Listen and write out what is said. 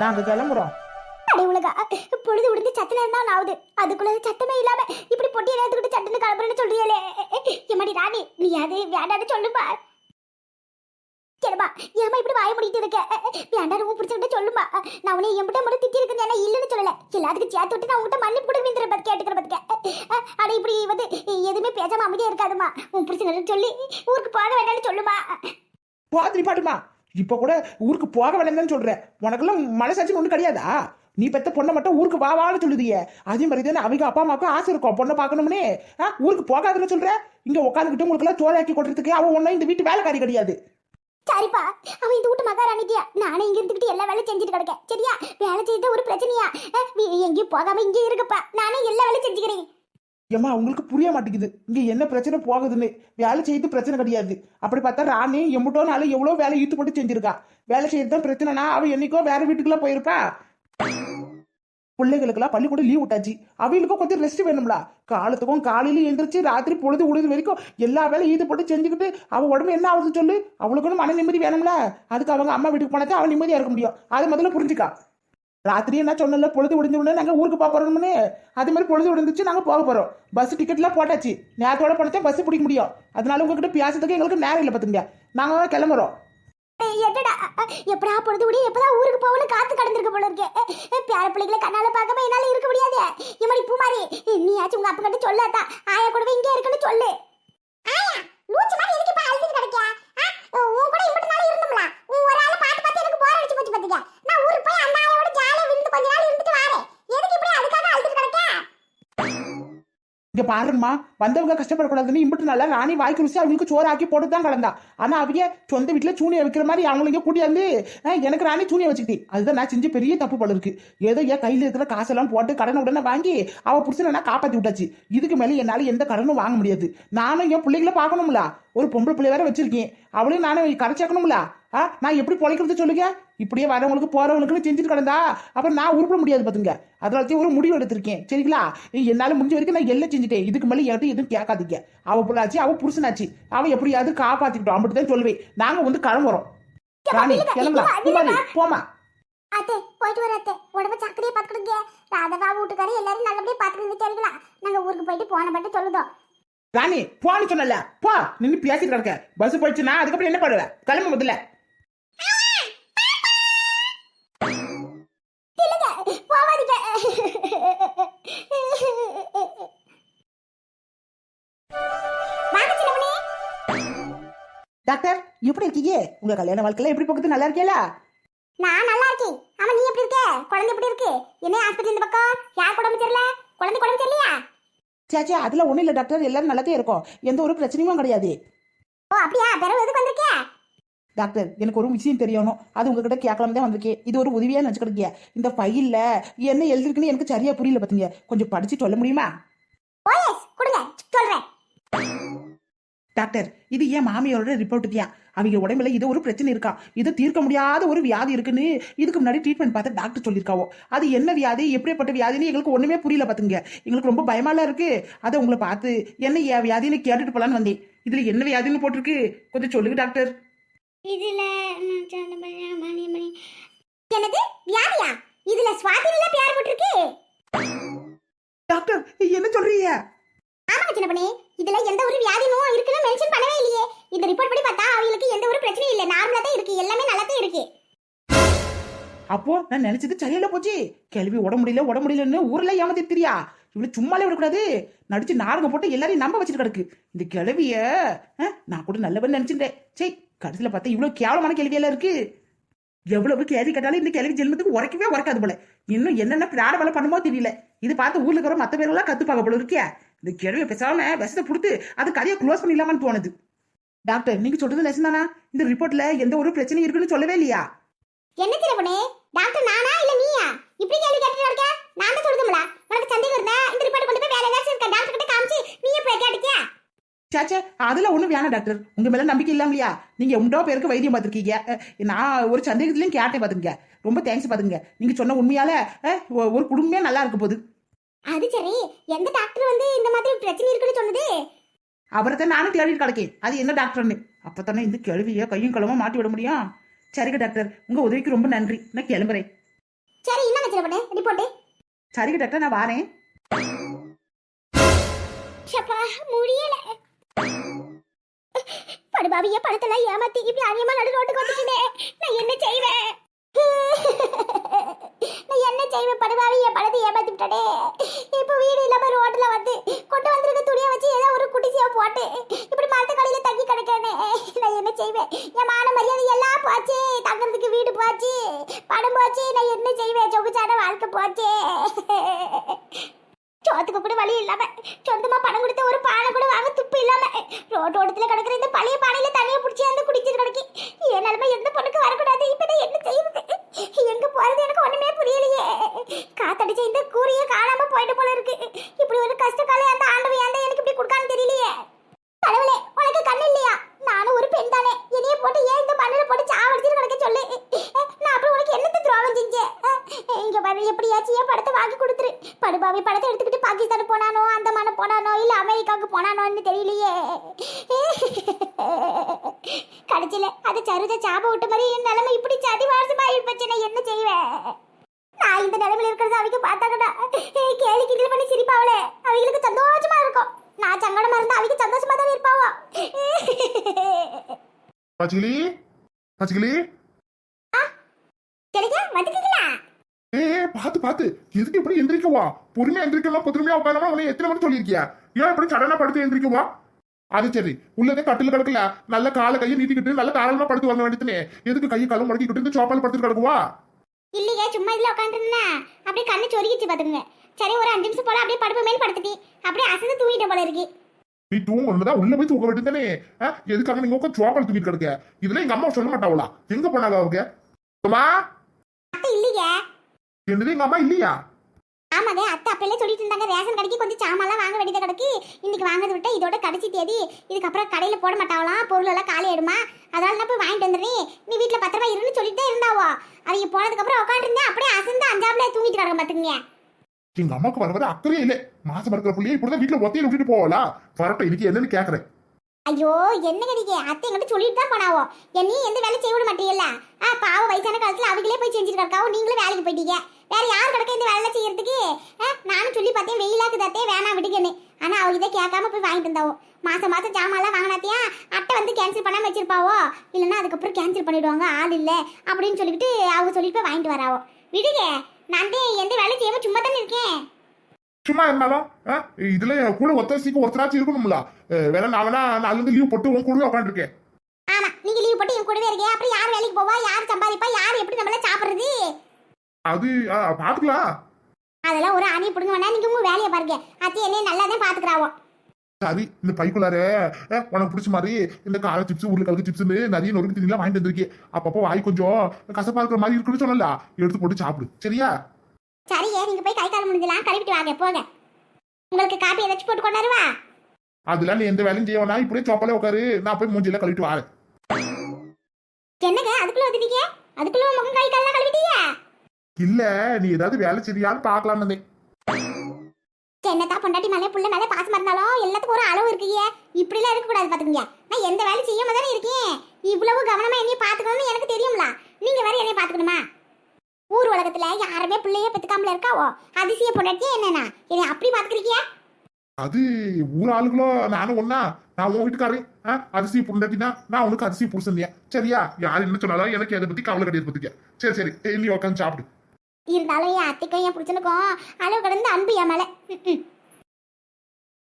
நாங்க கிளம்புறோம். உலகா பொழுது விடுந்து சத்தம் நேரம் ஆகுது. அதுக்குள்ள சத்தமே இல்லாம இப்படி பொட்டியை எடுத்துக்கிட்டு சட்டுன்னு கிளம்புறேன்னு சொல்றியலே. எம்மாடி ராணி நீ அது வேண்டான்னு சொல்லுமா சரிப்பா ஏமா இப்படி வாய முடிட்டு இருக்க? வேண்டாம் உன் பிடிச்சிக்கிட்ட சொல்லுமா நான் உன்னை என்கிட்ட மட்டும் திட்டி இருக்கேன் ஏன்னா இல்லைன்னு சொல்லல. எல்லாத்துக்கும் சேர்த்து விட்டு நான் உன்கிட்ட மன்னிப்பு கூட விந்துற பத்தி கேட்டுக்கிற பத்துக்க. அட இப்படி வந்து எதுவுமே பேசாம அமைதியா இருக்காதுமா உன் பிடிச்சிக்கிட்ட சொல்லி ஊருக்கு போக வேண்டாம்னு சொல்லுமா. பாத்திரி பாட்டுமா இப்போ கூட ஊருக்கு போக வேண்டாம்னு சொல்கிறேன் உனக்கெல்லாம் மனசாட்சி ஒன்றும் கிடையாதா? நீ பெத்த பொண்ணை மட்டும் ஊருக்கு வா வான்னு சொல்லுதியே. அதே மாதிரி தானே அவங்க அப்பா அம்மாவுக்கும் ஆசை இருக்கும். பொண்ணை பார்க்கணும்னே. ஆ, ஊருக்கு போகாதுன்னு சொல்ற? இங்க உட்காந்துக்கிட்டு உங்களுக்கு எல்லாம் சோறாக்கி கொடுறதுக்கு அவன் ஒன்னும் இந்த வீட்டு வேலைக்காரி கிடையாது. சரிப்பா அவன் இந்த வீட்டு மகாராணிட்டியா நானே இங்க இருந்துகிட்டு எல்லா வேலையும் செஞ்சுட்டு கிடக்கேன். சரியா? வேலை செய்யறது ஒரு பிரச்சனையா? நீ எங்கேயும் போகாம இங்கே இருக்குப்பா. நானே எல்லா வேலையும் செஞ்சுக்கிறேன். ஏம்மா அவங்களுக்கு புரிய மாட்டேங்குது. இங்க என்ன பிரச்சனை போகுதுன்னு. வேலை செய்யறது பிரச்சனை கிடையாது. அப்படி பார்த்தா ராணி எம்பிட்டோ நாள் எவ்வளவு வேலை ஈத்து போட்டு செஞ்சிருக்கா? வேலை செய்யறது தான் பிரச்சனைனா அவன் என்னைக்கோ வேற வீட்டுக்குலாம் போயிருப்பா? பிள்ளைகளுக்கெல்லாம் பள்ளிக்கூடம் லீவ் விட்டாச்சு. அவங்களுக்கும் கொஞ்சம் ரெஸ்ட் வேணும்ல. காலத்துக்கும் காலையில எழுந்திரிச்சு ராத்திரி பொழுது உழுது வரைக்கும் எல்லா வேலையும் ஈடு போட்டு செஞ்சுக்கிட்டு அவன் உடம்பு என்ன ஆகுதுன்னு சொல்லு? அவளுக்குன்னு மன நிம்மதி வேணும்ல. அதுக்கு அவங்க அம்மா வீட்டுக்கு போனாதான் அவன் நிம்மதியா இருக்க முடியும். அது முதல்ல புரிஞ்சுக்கா. ராத்திரி என்ன சொன்னல பொழுது விடிஞ்ச உடனே நாங்கள் ஊருக்கு போக அதே மாதிரி பொழுது விடுந்துச்சு நாங்கள் போக போகிறோம் பஸ் டிக்கெட்லாம் போட்டாச்சு. நேரத்தோட போனதே பஸ் பிடிக்க முடியும். அதனால உங்ககிட்ட பேசுறதுக்கு எங்களுக்கு நேரம் இல்லை பார்த்துங்க நாங்கள் கிளம்புறோம். என்னடா? அஹ், எப்படா பொழுது விடிய எப்பதான் ஊருக்கு போகணும் காத்து கடந்திருக்க போல இருக்கே. பேர பிள்ளைகளை கண்ணால பார்க்காம என்னால இருக்க முடியாது. எம்மடி பூமாரி நீயாச்சும் உங்க அப்பா கிட்ட சொல்லாதா? ஆயா கூடவே இங்கே இருக்குன்னு சொல்லு. ஆயா லூச்சு மாதிரி எதுக்கு இப்ப அழுதுட்டு கிடக்கியா உன் கூட இம்பட்டு நாள் இருந்தோம்ல உன் ஒரு ஆளை பார்த்து பார்த்து எனக்கு போர் அடிச்சு போச்சு பாத்துக்க நான் ஊருக்கு போய் அந்த ஆயோட ஜாலியா விருந்து கொஞ்ச நாள் இருந்துட்டு வரேன் எதுக்கு இப்படி அதுக்காக அழுதுட்டு கிடக்க இங்க பாருங்கம்மா வந்தவங்க கஷ்டப்படக்கூடாதுன்னு இம்பிட்டு நல்லா ராணி வாய்க்கு ருசி அவங்களுக்கு சோறு ஆக்கி போட்டு தான் கிடந்தா. ஆனா அவங்க சொந்த வீட்டுல சூனியை வைக்கிற மாதிரி அவங்கள இங்க கூட்டியாந்து எனக்கு ராணி சூனியை வச்சுக்கிட்டே அதுதான் நான் செஞ்சு பெரிய தப்பு போல இருக்கு. ஏதோ என் கையில இருக்கிற காசெல்லாம் போட்டு கடனை உடனே வாங்கி அவ புடிச்சு நான் காப்பாத்தி விட்டாச்சு. இதுக்கு மேல என்னால எந்த கடனும் வாங்க முடியாது. நானும் என் பிள்ளைகளை பார்க்கணும்ல. ஒரு பொம்பளை பிள்ளை வேற வச்சிருக்கேன். அவளையும் நானும் கரைச்சாக்கணும்ல. ஆ நான் எப்படி பொழைக்கிறது சொல்லுங்க? இப்படியே வரவங்களுக்கு போறவங்களுக்கு செஞ்சுட்டு கிடந்தா அப்புறம் நான் உருப்பிட முடியாது பாத்துங்க அதனால ஒரு முடிவு எடுத்திருக்கேன். சரிங்களா? என்னால முடிஞ்ச வரைக்கும் நான் எல்லாம் செஞ்சுட்டேன். இதுக்கு மேலே என்கிட்ட எதுவும் கேட்காதீங்க. அவ பிள்ளாச்சு அவ புருஷனாச்சு. அவ எப்படியாவது காப்பாத்திக்கிட்டோம். அப்படி தான் சொல்லுவேன். நாங்க வந்து கிளம்புறோம். ராணி கிளம்பலாம். குமாரி போமா அத்தை போயிட்டு வர அத்தை. உடம்பு சக்கரையை பார்த்துக்கிடுங்க. ராதவா வீட்டுக்காரர் எல்லாரும் நல்லபடியா பார்த்துக்கிட்டு சரிங்களா? நாங்க ஊருக்கு போயிட்டு போன மட்டும் சொல்லுதோம். ராணி போன்னு சொன்னல. போ நின்று பேசிட்டு கிடக்க. பஸ் போயிடுச்சுன்னா அதுக்கப்புறம் என்ன பண்ணுவேன் கிளம்ப முதல்ல. டாக்டர் எப்படி இருக்கீங்க? உங்க கல்யாண வாழ்க்கையில எப்படி போகுது? நல்லா இருக்கீங்களா? நான் நல்லா இருக்கேன். ஆமா நீ எப்படி இருக்க? குழந்தை எப்படி இருக்கு? என்ன ஆஸ்பத்திரி இந்த பக்கம்? யார் உடம்பு தெரியல குழந்தை உடம்பு தெரியலையா சேச்சே அதுல ஒண்ணும் இல்ல டாக்டர். எல்லாரும் நல்லதே இருக்கும். எந்த ஒரு பிரச்சனையும் கிடையாது. ஓ அப்படியா? பிறகு எதுக்கு வந்திருக்க டாக்டர் எனக்கு ஒரு விஷயம் தெரியணும். அது உங்ககிட்ட கேட்கலாம் தான் வந்திருக்கேன். இது ஒரு உதவியா நினச்சிக்கிட்டீங்க. இந்த ஃபைல்ல என்ன எழுதிருக்குன்னு எனக்கு சரியா புரியல பாத்தீங்க கொஞ்சம் படிச்சு சொல்ல முடியுமா? ஓஎஸ் கொடுங்க. சொல்றேன். டாக்டர் இது ஏன் மாமியாரோட ரிப்போர்ட்டுக்கியா அவங்க உடம்புல இது ஒரு பிரச்சனை இருக்கா? இது தீர்க்க முடியாத ஒரு வியாதி இருக்குன்னு இதுக்கு முன்னாடி ட்ரீட்மெண்ட் பார்த்து டாக்டர் சொல்லியிருக்காவோ? அது என்ன வியாதி? எப்படிப்பட்ட வியாதின்னு எங்களுக்கு ஒண்ணுமே புரியல பாத்துங்க எங்களுக்கு ரொம்ப பயமாலாம் இருக்கு. அதை உங்களை பார்த்து என்ன ஏன் வியாதின்னு கேட்டுட்டு போலான்னு வந்தேன். இதுல என்ன வியாதின்னு போட்டிருக்கு? கொஞ்சம் சொல்லுங்க டாக்டர். இதுல என்னது? வியாதியா? இதுல சுவாதியில பேர் போட்டிருக்கு? டாக்டர் என்ன சொல்றீங்க? ஆமாங்க சின்ன பண்ணி. இதுல எந்த ஒரு வியாதியும் இருக்குன்னு மென்ஷன் பண்ணவே இல்லையே. இந்த ரிப்போர்ட் படி பார்த்தா அவங்களுக்கு எந்த ஒரு பிரச்சனையும் இல்ல. நார்மலா தான் இருக்கு. எல்லாமே நல்லா தான் இருக்கு. அப்போ நான் நினைச்சது சரியில்ல போச்சு. கேள்வி உட முடியல உட முடியலன்னு ஊர்ல ஏமாத்தி தெரியா இவ்வளவு சும்மாலே விடக்கூடாது. நடிச்சு நாரங்க போட்டு எல்லாரையும் நம்ப வச்சுட்டு கிடக்கு. இந்த கிழவிய நான் கூட நல்லவன் நினைச்சிட்டேன் சரி கடைசியில பார்த்தா இவ்வளவு கேவலமான கேள்வியெல்லாம் இருக்கு. எவ்வளவு கேள்வி கேட்டாலும் இந்த கேள்வி ஜென்மத்துக்கு உரைக்கவே உரைக்காது போல. இன்னும் என்னென்ன பிராண வேலை பண்ணுமோ தெரியல. இது பார்த்து ஊர்ல இருக்கிற மத்த பேரெல்லாம் கத்துப்பாங்க போல இருக்கியா? இந்த கேள்வியை பேசாம விஷத்தை கொடுத்து அது கதையை க்ளோஸ் பண்ணிடலாமான்னு தோணுது. டாக்டர் நீங்க சொல்றது நெசம் தானா? இந்த ரிப்போர்ட்ல எந்த ஒரு பிரச்சனையும் இருக்குன்னு சொல்லவே இல்லையா? என்ன பண்ணி? டாக்டர் நானா இல்ல நீயா? இப்படி கேள்வி கேட்டுட்டு இருக்க? நான் தான் உனக்கு சந்தேகம் இருந்தா இந்த ரிப்போர்ட் கொண்டு போய் வேற ஏதாச்சும் இருக்க டாக்டர் கிட்ட காமிச்சு நீயே போய் கேட்டுக்கியா சாச்சே அதுல ஒண்ணும் வேணாம் டாக்டர் உங்க மேல நம்பிக்கை இல்லாம இல்லையா? நீங்க உண்டோ பேருக்கு வைத்தியம் பார்த்திருக்கீங்க. நான் ஒரு சந்தேகத்திலயும் கேட்டேன் பாத்துங்க ரொம்ப தேங்க்ஸ் பாத்துங்க நீங்க சொன்ன உண்மையால ஒரு குடும்பமே நல்லா இருக்க போகுது. அது சரி எந்த டாக்டர் வந்து இந்த மாதிரி பிரச்சனை இருக்குன்னு சொன்னது? அவரை தான் நானும் தேடிட்டு கிடக்கேன் அது என்ன டாக்டர்னு அப்பதானே இந்த கேள்வியை கையும் களமா மாட்டி விட முடியும் சரிங்க டாக்டர் உங்க உதவிக்கு ரொம்ப நன்றி. நான் கிளம்புறேன். சரி என்ன பொண்ணு ரிப்போர்ட்டு சரிங்க டாக்டர் நான் வாரேன். முடியல. படுபாவிய பணத்தெல்லாம் ஏமாத்தி இப்படி அநியமா நடு ரோட்டுக்கு வந்துட்டே நான் என்ன செய்வேன்? நான் என்ன செய்வேன் பணத்தை ஏமாத்தி விட்டடே இப்போ வீடு இல்லாம ரோட்ல வந்து கொண்டு வந்திருக்க துணியை வச்சு ஏதோ ஒரு குடிசையா போட்டு இப்படி மரத்து கடையில தங்கி கிடக்கிறேனே. நான் என்ன செய்வேன்? என் மான மரியாதை எல்லாம் போச்சு. தங்கறதுக்கு வீடு போச்சு. பணம் போச்சு. நான் என்ன செய்வேன்? சொகுச்சான வாழ்க்கை போச்சே. சோத்துக்கு கூட வழி இல்லாம சொந்தமா பணம் கொடுத்து ஒரு பானை கூட வாங்க துப்பு இல்லாம ரோட்டு ஓட்டத்துல கிடக்குற இந்த பழைய பானையில தனியா பிடிச்சி அந்த குடிச்சிட்டு கிடக்கி என் நிலைமை எந்த பொண்ணுக்கு வரக்கூடாது இப்ப நான் என்ன செய்யுது எங்க போறது எனக்கு ஒண்ணுமே புரியலையே காத்தடிச்ச இந்த கூறிய காணாம போயிட்டு போல இருக்கு இப்படி ஒரு கஷ்ட காலம் அந்த ஆண்டவன் ஏன் எனக்கு இப்படி கொடுக்கான்னு தெரியலையே கடவுளே உனக்கு கண்ணு இல்லையா நானும் ஒரு பெண் தானே என்னைய போட்டு ஏன் இந்த மண்ணில் போட்டு சாவடிச்சிட்டு கிடக்க சொல்லு நான் அப்புறம் உனக்கு என்னத்த துரோகம் செஞ்சேன் இங்க பாரு எப்படியாச்சும் என் படத்தை வாங்கி கொடுத்துரு படுபாவி படத்தை எடுத்துக்கிட்டு பாகிஸ்தான் போனானோ அந்தமான போனானோ இல்ல அமெரிக்காவுக்கு போனானோன்னு தெரியலையே. கடைசியில அது சருத சாப விட்ட மாதிரி என் நிலைமை இப்படி சதி வாரசமாயி போச்சு. நான் என்ன செய்வேன்? நான் இந்த நிலைமையில இருக்கிறது அவங்க பார்த்தாங்கடா கேலி கிண்டல் பண்ணி சிரிப்பாவளே. அவங்களுக்கு சந்தோஷமா இருக்கும். நான் சங்கடமா இருந்தா அவங்க சந்தோஷமா தான் இருப்பாவோ? பச்சிகளி பச்சிகளி கிடைக்க வந்துட்டீங்களா? ஏ பார்த்து பார்த்து. எதுக்கு இப்படி எந்திரிக்கவா பொறுமையா எந்திரிக்கலாம் பொறுமையா உட்காராம உன்னை எத்தனை மணி சொல்லியிருக்கியா? ஏன் இப்படி சடனா படுத்து எந்திரிக்கவா அது சரி. உள்ளதே கட்டில் கிடக்கல. நல்ல காலை கையை நீட்டிக்கிட்டு நல்ல தாராளமா படுத்து வாங்க வேண்டியதுனே. எதுக்கு கையை காலம் மடக்கிக்கிட்டு இந்த சோப்பால் படுத்து கிடக்குவா இல்லையே சும்மா இதுல உட்காந்துருந்தா அப்படியே கண்ணு சொருகிச்சு பாத்துங்க சரி ஒரு அஞ்சு நிமிஷம் போல அப்படியே படுப்பமேன்னு படுத்துட்டி. அப்படியே அசந்து தூங்கிட்ட போல இருக்கு. நீ தூங்கணும்தான் உள்ள போய் தூங்க வேண்டியதானே எதுக்காக நீங்க உட்காந்து சோப்பால் தூக்கிட்டு கிடக்க? இதெல்லாம் எங்க அம்மா சொல்ல மாட்டாவளா? எங்க போனாங்க அவங்க? இல்லையே. என்னது எங்க அம்மா இல்லையா? ஆமாங்க அத்தை அப்பெல்லாம் சொல்லிட்டு இருந்தாங்க ரேஷன் கடைக்கு கொஞ்சம் சாமான்லாம் வாங்க வேண்டியது கிடக்கு இன்னைக்கு வாங்குறது விட்டு இதோட கடைசி தேதி. இதுக்கப்புறம் கடையில் போட மாட்டாவலாம் பொருள் எல்லாம் காலி ஆயிடுமா? அதனால நான் போய் வாங்கிட்டு வந்துடுறேன். நீ வீட்டில் பத்திரமா இருன்னு சொல்லிட்டு இருந்தாவோ. அவங்க போனதுக்கப்புறம் உட்காந்துருந்தேன் அப்படியே அசந்து அஞ்சாப்புல தூங்கிட்டு கிடக்க பார்த்துங்க எங்க அம்மாக்கு வர வர அக்கறையே இல்லை. மாசம் இருக்கிற புள்ளைய இப்படிதான் வீட்டுல ஒத்தையில விட்டுட்டு போவாளா? வரட்டும் இன்னைக்கு என்னன்னு கேக்குறேன். ஐயோ என்ன கிடைக்க அத்தை எங்கிட்ட சொல்லிட்டு தான் போனாவோ? நீ எந்த வேலை செய்ய விட மாட்டீங்கல்ல? ஆ பாவம் வயசான காலத்துல அவங்களே போய் செஞ்சுட்டு இருக்காவோ? நீங்களும் வேலைக்கு போயிட்டீங்க. வேற யார் கிடக்க இந்த வேலை செய்யறதுக்கு? நானும் சொல்லி பார்த்தேன் வெயிலாக்கு தத்தே வேணாம் விடுக்கன்னு ஆனா அவங்க இதை கேட்காம போய் வாங்கிட்டு இருந்தாவோ மாசம் மாசம் ஜாமான்லாம் வாங்கினாத்தியா? அட்டை வந்து கேன்சல் பண்ணாம வச்சிருப்பாவோ? இல்லைன்னா அதுக்கப்புறம் கேன்சல் பண்ணிடுவாங்க ஆள் இல்லை. அப்படின்னு சொல்லிட்டு அவங்க சொல்லிட்டு போய் வாங்கிட்டு வராவோ. விடுங்க நான் எந்த வேலை செய்யாம சும்மா தானே இருக்கேன். சும்மா இருந்தாலும் இதுல கூட ஒத்தரசிக்கு ஒருத்தராச்சும் இருக்கணும்ல. வேணா நான் வேணா நாலு இருந்து லீவ் போட்டு உன் கூடவே உட்காந்துருக்கேன் ஆமா நீங்க லீவ் போட்டு என் கூடவே இருக்கீங்க. அப்புறம் யார் வேலைக்கு போவா? யார் சம்பாதிப்பா? யார் எப்படி நம்மள சாப்பிடுறது? அது பாத்துக்கலாம். அதெல்லாம் ஒரு அணி பிடுங்க வேணா நீங்க உங்க வேலையை பாருங்க. அத்தி என்னைய நல்லா தான் பாத்துக்கிறாவோ. சரி இந்த பைக்குள்ளார உனக்கு பிடிச்ச மாதிரி இந்த கார சிப்ஸ் உருளைக்கிழங்கு சிப்ஸ்னு நிறைய நொறுக்கு தண்ணிலாம் வாங்கிட்டு வந்திருக்கேன். அப்பப்போ வாய் கொஞ்சம் கசப்பா இருக்கிற மாதிரி இருக்குன்னு சொன்னல எடுத்து போட்டு சாப்பிடு. சரியே? கால் முடிஞ்சலாம் கழுவிட்டு வாங்க போங்க. உங்களுக்கு காப்பி ஏதாச்சும் போட்டு கொண்டாருவா அதெல்லாம் நீ எந்த வேலையும் செய்ய வேணாம். இப்படியே சோப்பாலே உட்காரு நான் போய் மூஞ்சில கழுவிட்டு வரேன். என்னங்க? அதுக்குள்ள வந்துட்டீங்க? அதுக்குள்ள முகம் கை கால்லாம் கழுவிட்டீங்க? இல்ல நீ ஏதாவது வேலை செய்யான்னு பாக்கலாம்னு வந்தேன் என்னதான் பொண்டாட்டி மேலே புள்ள மேலே பாசமா இருந்தாலும் எல்லாத்துக்கும் ஒரு அளவு இருக்குங்க. இப்படிலாம் இருக்கக்கூடாது பாத்துக்கங்க. நான் எந்த வேலை செய்யாம தானே இருக்கேன். இவ்வளவு கவனமா என்னைய பாத்துக்கணும்னு எனக்கு தெரியும்ல. நீங்க வேற என்னைய பாத்துக்கணுமா? ஊர் உலகத்துல யாருமே பிள்ளைய பெத்துக்காமல இருக்காவோ அதிசய பொண்டாட்டி என்னன்னா என்னை அப்படி பாத்துக்கிறீங்க அது ஊர் ஆளுகளோ நானும் ஒன்னா நான் உன் வீட்டுக்காரன். ஆ, அரிசி புண்டட்டினா நான் உனக்கு அரிசி புடிச்சிருந்தேன் சரியா? யார் என்ன சொன்னாலும் எனக்கு அதை பத்தி கவலை கிடையாது பத்திக்க. சரி சரி நீ உட்காந்து சாப்பிடு. இருந்தாலும் என் அத்தைக்கும் என் புருஷனுக்கும் அளவு கடந்து அன்பு என் மேல.